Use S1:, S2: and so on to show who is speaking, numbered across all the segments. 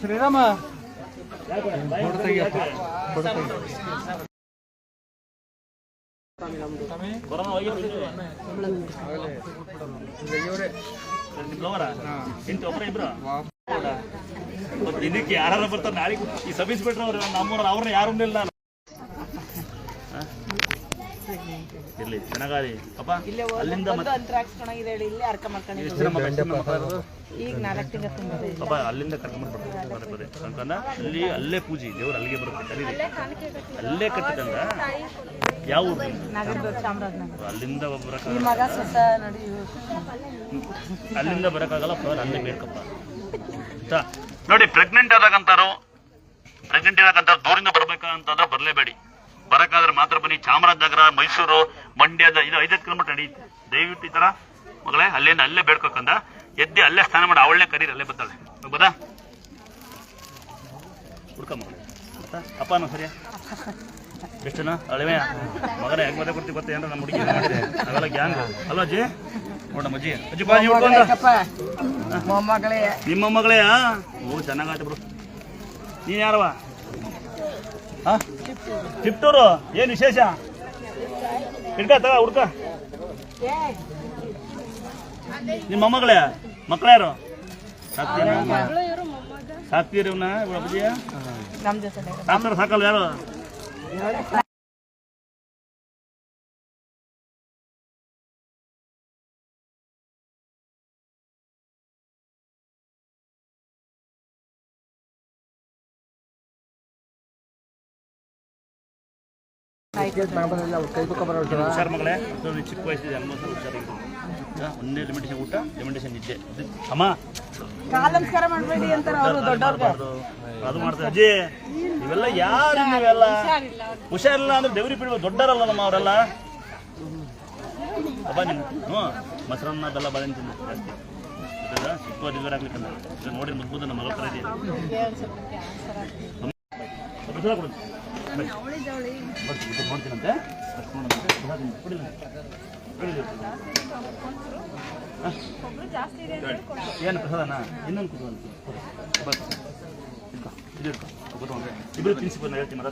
S1: ಶ್ರೀರಾಮ
S2: ಇದಕ್ಕೆ ಯಾರು ಬರ್ತಾರೆ ನಾಳೆ ಈ ಸಬ್ ಇನ್ಸ್ಪೆಕ್ಟರ್ ಅವ್ರು ನಮ್ಮವ್ರು ಅವ್ರನ್ನ ಯಾರು ಇಲ್ಲ ಇರ್ಲಿ ಚೆನ್ನಾಗಿ ಅಪ್ಪ ಅಲ್ಲಿಂದ
S3: ಒಂದು
S2: ಮತ್ತೆ
S3: ಅಂತರ ಹಾಕ್ಸ್ಕೊಳಗಿದೆ ಹೇಳಿ ಇಲ್ಲೇ ಅರ್ಕ ಮಾಡ್ಕೊಂಡಿದ್ದೀವಿ
S2: ಎಷ್ಟು ಜನ ಮಕ್ಕಳು ಎಷ್ಟು ಜನ ಅಪ್ಪ ಅಲ್ಲಿಂದ
S3: ಈಗ ನಾಲ್ಕು ತಿಂಗಳು
S2: ಅಲ್ಲಿಂದ ಕರ್ಕೊಂಡ್ ಬರ್ತಾರೆ ಅಂತಂದ ಅಲ್ಲಿ ಅಲ್ಲೇ ಪೂಜೆ ದೇವ್ರು ಅಲ್ಲಿಗೆ ಬರುತ್ತೆ ಅಲ್ಲೇ ಕಟ್ಟಿದಂಗ ಯಾವ? ಅಲ್ಲಿಂದ
S3: ನೋಡಿ
S2: ಅಲ್ಲಿಂದ ಬರಕಾಗಲ್ಲ ಫೋನ್ ಅಲ್ಲೇ ಬೇಕಪ್ಪ? ನೋಡಿ ಪ್ರೆಗ್ನೆಂಟ್ ಆದಾಗಂತಾರು ಪ್ರೆಗ್ನೆಂಟ್ ಇರಾಕಂತಾರು ದೂರಿಂದ ಬರ್ಬೇಕಂತಂದ್ರೆ ಬರಲೇಬೇಡಿ. ಬರಕಾದ್ರೆ ಮಾತ್ರ ಬನ್ನಿ. ಚಾಮರಾಜನಗರ ಮೈಸೂರು ಮಂಡ್ಯದ ಇದು ಐದೈದು ಕಿಲೋಮೀಟರ್ ನಡೆಯುತ್ತೆ. ದಯವಿಟ್ಟು ಈ ತರ ಮಗಳೇ ಅಲ್ಲೇನು ಅಲ್ಲೇ ಬೇಡ್ಕೊಕಂದ ಎದ್ದೆ ಅಲ್ಲೇ ಸ್ನಾನ ಮಾಡಿ. ಅವಳನ್ನೇ ಕರೀರಿ ಅಲ್ಲೇ ಬರ್ತಾಳೆ. ಹೋಗ್ಬೋದಾ? ಹುಡ್ಕ ಮಗಳೇ? ಅಪ್ಪನೂ ಸರಿಯಾ ಎಷ್ಟನ ಅಳವೆ. ಮಗನ ಹೆಂಗ್ ಮದುವೆ ಕೊಡ್ತೀವಿ ಗೊತ್ತೇ? ಅಂದ್ರೆ ನಮ್ಮ ಹುಡುಗಿ ಮಾಡಿದೆ. ಅವೆಲ್ಲ ಗ್ಯಾಂಗ್ ಅಲ್ವಾ ಅಜ್ಜಿ? ನೋಡಮ್ಮ ಅಜ್ಜಿ. ಅಜ್ಜಿ ಬಾಜಿ ಹುಡ್ಕೊಂಡ ನಿಮ್ಮ ಮಗಳೇ. ಓ ಚೆನ್ನಾಗಾಯ್ತು ಬಿಡು. ನೀನ್ ಯಾರವ ಹಾ ತಿಪ್ಟೂರು ಏನ್ ವಿಶೇಷ? ಹಿಡ್ಕ ತಗ ಹುಡ್ಕ. ನಿಮ್ಮ ಮೊಮ್ಮಗಳೇ ಮಕ್ಕಳ್ಯಾರು ಸಾಕ್ತೀರ ಸಾಕ್ತೀರಿ ಇವನ್ನ ಸಾಕ್ತಾರ ಸಾಕಲ್ಲ ಯಾರು? ಹುಷಾರ್ ಮಗಳೇ ಚಿಕ್ಕ ವಯಸ್ಸಿದೆ ಅಮ್ಮ ಸ್ವಲ್ಪ ಹುಷಾರಾಗಿದೆ ಒಂದೇ ಲಿಮಿಟೇಷನ್ ಊಟ ಲಿಮಿಟೇಷನ್ ನಿದ್ದೆ. ಅಮ್ಮ.
S3: ಕಾಲಂಸ್ಕಾರ ಮಾಡಬೇಡಿ ಅಂತಾರೆ ಅವರು ದೊಡ್ಡವ್ರಿಗೆ.
S2: ಅದು ಮಾಡ್ತಾರೆ. ಅಜ್ಜಿ ಇವೆಲ್ಲ ಯಾರು ನೀವೆಲ್ಲ ಹುಷಾರಿಲ್ಲ ಅಂದ್ರೆ ದೇವ್ರಿಗೆ ಬಿಡ್ಬೇಕು ದೊಡ್ಡರಲ್ಲ ನಮ್ಮ ಅವರೆಲ್ಲ? ಅಬ್ಬ ನಿಮ್ಮ ಹ್ಞೂ ಮೊಸರನ್ನ ಬೆಲ್ಲ ಬಾಳೆಹಣ್ಣು ತಿನ್ನ ಜಾಸ್ತಿ. ಗೊತ್ತದ ಡಿಲಿವರ್ ಆಗ್ಲಿಕ್ಕಲ್ಲ ನೋಡಿ ಮುದ್ಬುದ ನಮ್ಮ ಮಗಳ ಥರ ಇದೆ ನೋಡ್ತೀನಂತೆ? ಏನು ಪ್ರಸಾದನ ಇನ್ನೊಂದು ಕುತ್ಕೊಂಡು ಬರ್ರಿ ಇಟ್ಕೊ ಇದು ಇಟ್ಕೊ ಕೂತ್ಕೊಂಡ್ರೆ ಇಬ್ಬರು ತಿನ್ಸಿ ಬಂದು ಹೇಳ್ತೀನಿ.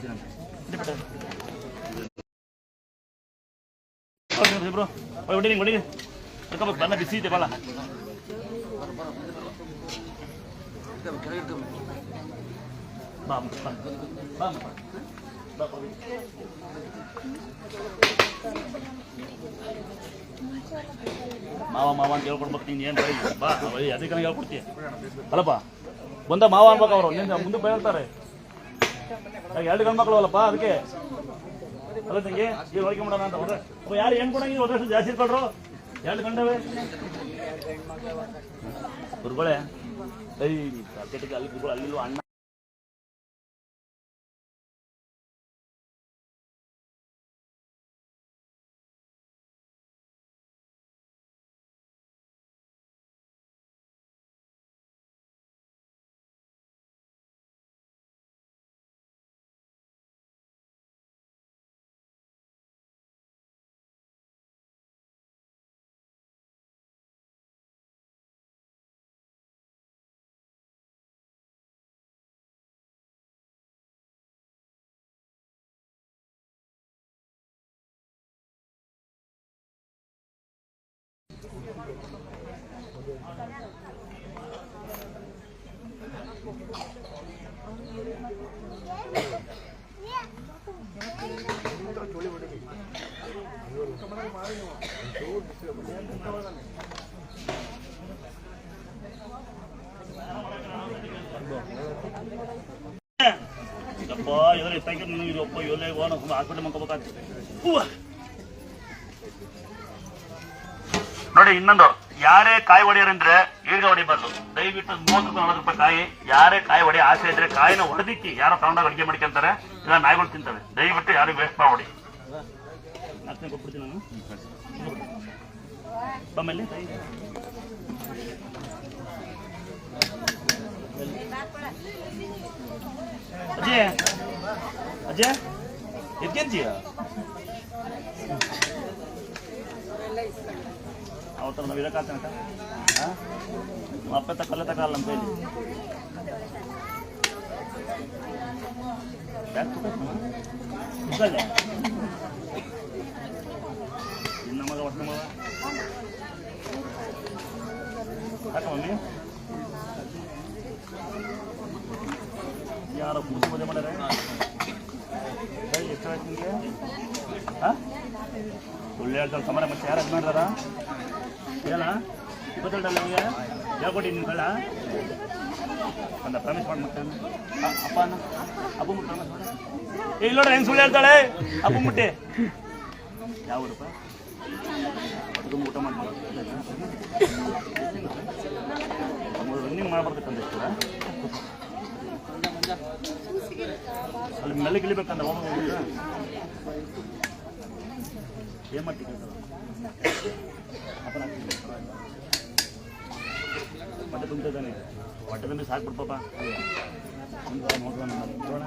S2: ಹೌದು, ಇಬ್ರು ಹೊಡಿ ಹೊಡಿ ಹೊಡಿ ಇಟ್ಕೋಬೇಕು ಬಣ್ಣ ಬಿಸಿ ಇದೆ ಬಲ್ಲ ಬಾ ಬಾ, ಬಾ. ಮಾವ ಮಾವ ಅಂತ ಹೇಳ್ಕೊಡ್ಬೇಕು, ನೀನು ಏನು ಬರೀ ಬಾ ಅದಕ್ಕೆ ಹೇಳ್ಕೊಡ್ತೀಯ ಅಲ್ಲಪ್ಪ, ಬಂದ ಮಾವ ಅನ್ಬೇಕು ಅವರು ನಿನ್ನ ಮುಂದೆ ಈಗ ಎರಡು ಗಂಡು ಮಕ್ಕಳು ಅಲ್ಲಪ್ಪ ಅದಕ್ಕೆ? ಅಲ್ಲ, ತಂಗಿ ಈಗ ಹೋಗಿ ಮಾಡೋಣ ಅಂತ ಹೋದ್ರೆ. ಯಾರು ಏನು ಕೊಡಂಗಿ ಒಂದಷ್ಟು ಜಾಸ್ತಿ ಕೊಡ್ರು ಎರಡು ಗಂಡವೇ? ಗುರುಗಳೇ ಐ ಅಲ್ಲಿ ಗುರುಗಳು ಅಣ್ಣ. ಅಪ್ಪ ಎದುರು ಎತ್ತಾಗಿ ನನಗೆ ಅಪ್ಪ ಯೋಲೆ ಹೋಗೋಣ ಹಾಸ್ಪಿಟಲ್ ಮಾಡ್ಕೋಬೇಕಾಗ್ತದೆ ನೋಡಿ, ಇನ್ನೊಂದು. ಯಾರೇ ಕಾಯಿ ಹೊಡೆಯರಂದ್ರೆ ಈಗ ಹೊಡಿಬಾರ್ದು ದಯವಿಟ್ಟು ಮೂವತ್ತು ನಲವತ್ತು ರೂಪಾಯಿ ಕಾಯಿ. ಯಾರೇ ಕಾಯಿ ಒಡೆ, ಆಸೆ ಇದ್ರೆ ಕಾಯಿನ ಹೊಡೆದಿಕ್ಕಿ ಯಾರೋ ತಗೊಂಡಾಗ ಅಡಿಗೆ ಮಾಡ್ಕೊಂತಾರೆ, ಇಲ್ಲ ನಾಯಿಗಳು ತಿಂತವೆ. ದಯವಿಟ್ಟು ಯಾರು ವೇಸ್ಟ್ ಮಾಡಿ. ಅಜ್ಜಿಯ ಅಜಯ್ ಅವತ್ತರ ನಾವು ಇರಕ್ಕಾಗ್ತಾನಕ ಅಪ್ಪ ತಕ್ಕ ಕಲ್ಲ ತಗೊಲ್ಲ ನಮ್ಮ ಕೈಲಿ ಯಾಕೆ ತಗೊಳ್ತಾನ? ಮುಗ್ಗಲ್ಲೆ? ನಿನ್ನ ಮಗ ಒಟ್ಟು ಮಗ? ಯಾಕ ಮಮ್ಮಿ? ಯಾರ ಕೂತು ಮದುವೆ ಮಾಡ್ಯಾರ ಎಷ್ಟು ಆಯ್ತು ನಿಮಗೆ ಹಾಂ ಒಳ್ಳೆ ಹೇಳ್ತಾರೆ ಸಮರ, ಮತ್ತೆ ಯಾರು ಅದು ಮಾಡ್ದಾರ ಹೇಳ ಗೊತ್ತಲ್ಲ ನಿಮಗೆ ಹೇಳ್ಕೊಟ್ಟಿ ನಿನ್ನ ಕಳ್ಳ ಅಂದ ಪ್ರಾಮಿಸ್ ಮಾಡಿ ಮತ್ತೆ ಅಪ್ಪ ಅನ್ನ ಅಪ್ಪ ಮುಟ್ಟು ಪ್ರಾಮಿಸ್ ಮಾಡಿ ಏ ಇಲ್ಲ ಹೆಂಗ್ ಸುಳ್ಳು ಹೇಳ್ತಾಳೆ ಅಪ್ಪ ಮುಟ್ಟಿ ಯಾವ ಊರಪ್ಪ ಅದು ಊಟ ಮಾಡ್ತಾರೆ ರನ್ನಿಂಗ್ ಮಾಡ್ಬಾರ್ದಕ್ಕಂತ ಇಷ್ಟ ಅಲ್ಲಿ ಮೇಲೆ ಇಳಿಬೇಕಂತ ಹೋಗೋದು ಏನ್ ಮಾಡ್ತೀವಿ ಹೊಟ್ಟೆ ತುಂಬಿದ್ದಾನೆ ಹೊಟ್ಟೆ ತುಂಬಿ ಸಾಕ್ಬಿಡ್ ಪಾಪ ನೋಡ್ದ ನೋಡೋಣ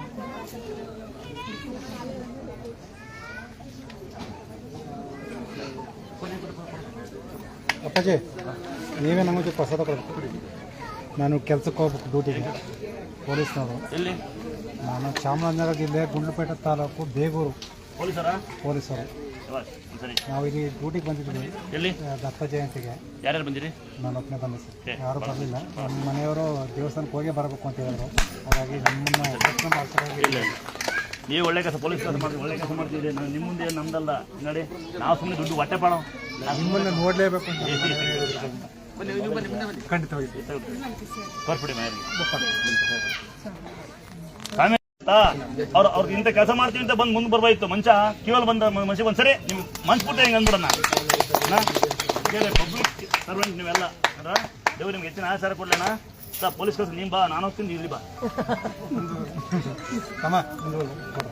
S1: ಅಪ್ಪಾಜಿ ನೀವೇ ನಮಗೆ ಪ್ರಸಾದ ಕೊಡ್ಬೇಕು. ನಾನು ಕೆಲ್ಸಕ್ಕೆ ಹೋಗ್ಬೇಕು ಡ್ಯೂಟಿಗೆ ಪೊಲೀಸ್ನವರು.
S2: ಎಲ್ಲಿ?
S1: ನಾನು ಚಾಮರಾಜನಗರ ಜಿಲ್ಲೆ ಗುಂಡ್ಲುಪೇಟೆ ತಾಲೂಕು ಬೇಗೂರು.
S2: ಪೊಲೀಸರ?
S1: ಪೊಲೀಸರು. ನಾವು ಇಲ್ಲಿ ಡ್ಯೂಟಿಗೆ ಬಂದಿದ್ದೀವಿ.
S2: ಎಲ್ಲಿ?
S1: ದಪ್ಪ ದತ್ತ ಜಯಂತಿಗೆ.
S2: ಯಾರ್ಯಾರು ಬಂದಿರಿ?
S1: ನಾನು ಒಬ್ಬನೇ ಬಂದೆ
S2: ಯಾರು
S1: ಸರ್ ಯಾರೂ ಬರಲಿಲ್ಲ. ನಮ್ಮ ಮನೆಯವರು ದೇವಸ್ಥಾನಕ್ಕೆ ಹೋಗೇ ಬರಬೇಕು ಅಂತ ಹೇಳಿದ್ರು. ಹಾಗಾಗಿ ನಮ್ಮನ್ನು
S2: ಇಲ್ಲ ನೀವು ಒಳ್ಳೆ ಕೆಲಸ ಪೊಲೀಸ್ ಕೆಲಸ ಮಾಡ್ತೀವಿ ಒಳ್ಳೆ ಕೆಲಸ ಮಾಡ್ತಿದ್ದೀರಿ. ನಾನು ನಿಮ್ಮ ಮುಂದೆ ನಮ್ದಲ್ಲ. ನೋಡಿ ನಾವು ಸುಮ್ಮನೆ ದುಡ್ಡು ಹೊಟ್ಟೆ ಪಾಡೋ.
S1: ನಿಮ್ಮನ್ನು ನೋಡಲೇಬೇಕು ಅಂತ ಖಂಡಿತವಾಗಿ.
S2: ಮಾರಿಗೆ ಆಮೇಲೆ ಅವ್ರು ಅವ್ರಿಗೆ ಇಂಥ ಕೆಲಸ ಮಾಡ್ತೀವಿ ಅಂತ ಬಂದು ಮುಂದೆ ಬರ್ಬಾಯ್ತು ಮಂಚ ಕಿವಲ್ ಬಂದ ಮನುಷ್ಯ ಒಂದ್ಸರಿ ಮನ್ಸ್ ಮನ್ಸ್ಬಿಟ್ಟೆ ಹಿಂಗೆ ಅಂದ್ಬಿಡೋಣ ಪಬ್ಲಿಕ್ ಸರ್ವೆಂಟ್ ನೀವೆಲ್ಲ? ದೇವ್ರು ನಿಮ್ಗೆ ಹೆಚ್ಚಿನ ಆಚಾರ ಕೊಡ್ಲೇನ ಸರ್ ಪೊಲೀಸ್ ಕೆಲಸ ನೀನು ಬಾ ನಾನು ಹೋಗ್ತೀನಿ ಇಲ್ಲಿ ಬಾ.